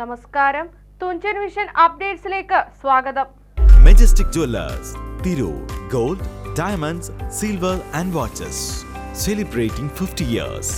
നമസ്കാരം. തുഞ്ചൻ വിഷൻ അപ്ഡേറ്റ്സിലേക്ക് സ്വാഗതം. Majestic Jewellers Tirur gold diamonds silver and watches celebrating fifty years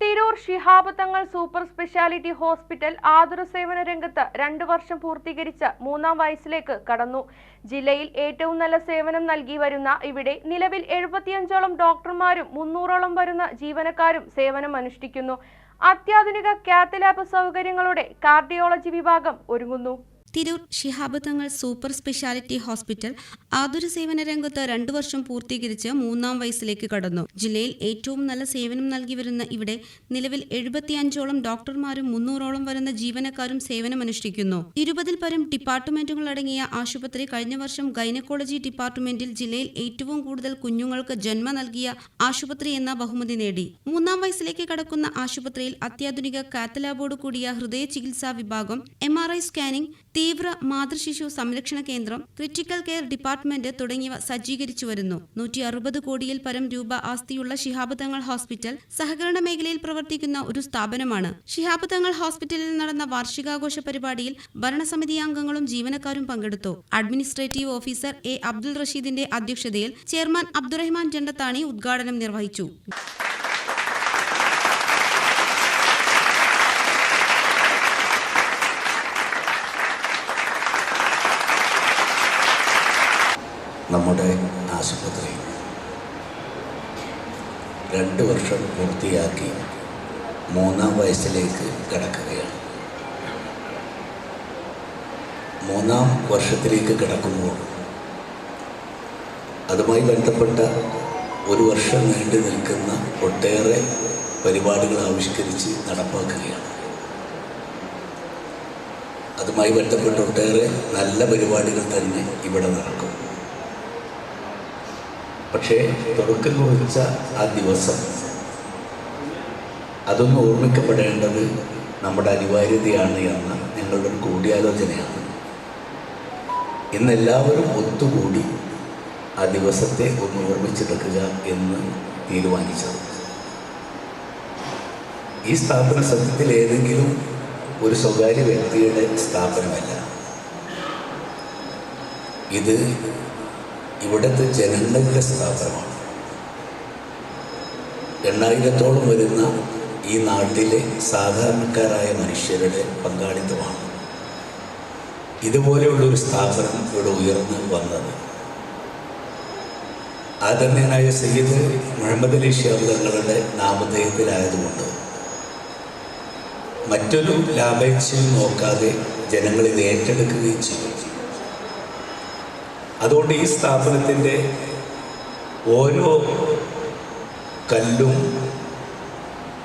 Tirur Shihab Thangal super speciality hospital ആതുര സേവന രംഗത്ത് രണ്ടു വർഷം പൂർത്തീകരിച്ച് മൂന്നാം വയസ്സിലേക്ക് കടന്നു. ജില്ലയിൽ ഏറ്റവും നല്ല സേവനം നൽകി വരുന്ന ഇവിടെ നിലവിൽ എഴുപത്തിയഞ്ചോളം ഡോക്ടർമാരും മുന്നൂറോളം വരുന്ന ജീവനക്കാരും സേവനം അനുഷ്ഠിക്കുന്നു. അത്യാധുനിക കാത്ത് ലാബ് സൗകര്യങ്ങളോടെ കാർഡിയോളജി വിഭാഗം ഒരുങ്ങുന്നു. Tirur Shihab Thangal super speciality hospital ആതുര സേവന രംഗത്ത് രണ്ടു വർഷം പൂർത്തീകരിച്ച് മൂന്നാം വയസ്സിലേക്ക് കടന്നു. ജില്ലയിൽ ഏറ്റവും നല്ല സേവനം നൽകി വരുന്ന ഇവിടെ നിലവിൽ എഴുപത്തിയഞ്ചോളം ഡോക്ടർമാരും മുന്നൂറോളം വരുന്ന ജീവനക്കാരും സേവനമനുഷ്ഠിക്കുന്നു. ഇരുപതിൽ പരം ഡിപ്പാർട്ട്മെന്റുകൾ അടങ്ങിയ ആശുപത്രി കഴിഞ്ഞ വർഷം ഗൈനക്കോളജി ഡിപ്പാർട്ട്മെന്റിൽ ജില്ലയിൽ ഏറ്റവും കൂടുതൽ കുഞ്ഞുങ്ങൾക്ക് ജന്മ നൽകിയ ആശുപത്രി എന്ന ബഹുമതി നേടി. മൂന്നാം വയസ്സിലേക്ക് കടക്കുന്ന ആശുപത്രിയിൽ അത്യാധുനിക കാത്തലാബോട് കൂടിയ ഹൃദയ ചികിത്സാ വിഭാഗം എം ആർ ഐ സ്കാനിംഗ് തീവ്ര മാതൃശിശു സംരക്ഷണ കേന്ദ്രം ക്രിറ്റിക്കൽ കെയർ ഡിപ്പാർട്ട്മെന്റ് തുടങ്ങിയവ സജ്ജീകരിച്ചു വരുന്നു. നൂറ്റി അറുപത് കോടിയിൽ പരം രൂപ ആസ്തിയുള്ള ശിഹാബ് തങ്ങൾ ഹോസ്പിറ്റൽ സഹകരണ മേഖലയിൽ പ്രവർത്തിക്കുന്ന ഒരു സ്ഥാപനമാണ്. ശിഹാബ് തങ്ങൾ ഹോസ്പിറ്റലിൽ നടന്ന വാർഷികാഘോഷ പരിപാടിയിൽ ഭരണസമിതി അംഗങ്ങളും ജീവനക്കാരും പങ്കെടുത്തു. അഡ്മിനിസ്ട്രേറ്റീവ് ഓഫീസർ എ അബ്ദുൾ റഷീദിന്റെ അധ്യക്ഷതയിൽ ചെയർമാൻ അബ്ദുറഹ്മാൻ ജണ്ടത്താണി ഉദ്ഘാടനം നിർവഹിച്ചു. നമ്മുടെ ആശുപത്രി. രണ്ട് വർഷം പൂർത്തിയാക്കി മൂന്നാം വയസ്സിലേക്ക് കിടക്കുകയാണ്. മൂന്നാം വർഷത്തിലേക്ക് കിടക്കുമ്പോൾ അതുമായി ബന്ധപ്പെട്ട ഒരു വർഷം നീണ്ടു നിൽക്കുന്ന ഒട്ടേറെ പരിപാടികൾ ആവിഷ്കരിച്ച് നടപ്പാക്കുകയാണ്. അതുമായി ബന്ധപ്പെട്ട ഒട്ടേറെ നല്ല പരിപാടികൾ തന്നെ ഇവിടെ നടക്കും. പക്ഷേ തുടക്കം കുറിച്ച ആ ദിവസം അതൊന്ന് ഓർമ്മിക്കപ്പെടേണ്ടത് നമ്മുടെ അനിവാര്യതയാണ് എന്ന ഞങ്ങളുടെ ഒരു കൂടിയാലോചനയാണ്. ഇന്നെല്ലാവരും ഒത്തുകൂടി ആ ദിവസത്തെ ഒന്ന് ഓർമ്മിച്ചെടുക്കുക എന്ന് തീരുമാനിച്ചത്. ഈ സ്ഥാപന സത്യത്തിൽ ഏതെങ്കിലും ഒരു സ്വകാര്യ വ്യക്തിയുടെ സ്ഥാപനമല്ല. ഇത് ഇവിടുത്തെ ജനങ്ങളുടെ സ്ഥാപനമാണ് എണ്ണായിരത്തോളം വരുന്ന ഈ നാട്ടിലെ സാധാരണക്കാരായ മനുഷ്യരുടെ പങ്കാളിത്തമാണ്. ഇതുപോലെയുള്ള ഒരു സ്ഥാപനം ഇവിടെ ഉയർന്നു വന്നത്. ആദരണീയനായ സയ്യിദ് മുഹമ്മദ് അലി ഷിയാബ് നാമധേയത്തിലായതുകൊണ്ട് മറ്റൊരു ലാഭേച്ഛയും നോക്കാതെ ജനങ്ങൾ ഇത് ഏറ്റെടുക്കുകയും ചെയ്യും അതുകൊണ്ട് ഈ സ്ഥാപനത്തിന്റെ ഓരോ കല്ലും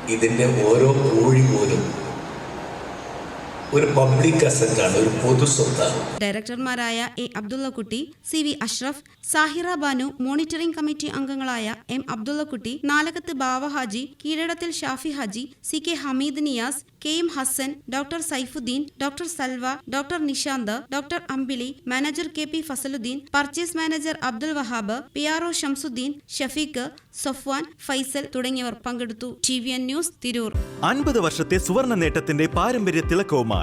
ഇതിന്റെ ഓരോ കോഴി പോലും ഒരു പബ്ലിക് അസറ്റാണ് ഒരു പൊതു സ്വത്താണ്. ഡയറക്ടർമാരായ A Abdullakutty C V Ashraf Sahira Banu monitoring committee അംഗങ്ങളായ M Abdullakutty Nalakath Bava Haji Keezhadathil Shafi Haji C K Hameed Niyas K M Hasan doctor Saifuddin doctor Salva doctor Nishanth doctor Ambili manager K P Fasaluddin purchase manager Abdul Wahab P R O Shamsuddin Shafeeq Sofwan Faisal തുടങ്ങിയവർ പങ്കെടുത്തു. T V N news Tirur. അൻപത് വർഷത്തെ സുവർണ നേട്ടത്തിന്റെ പാരമ്പര്യ തിളക്കവുമായി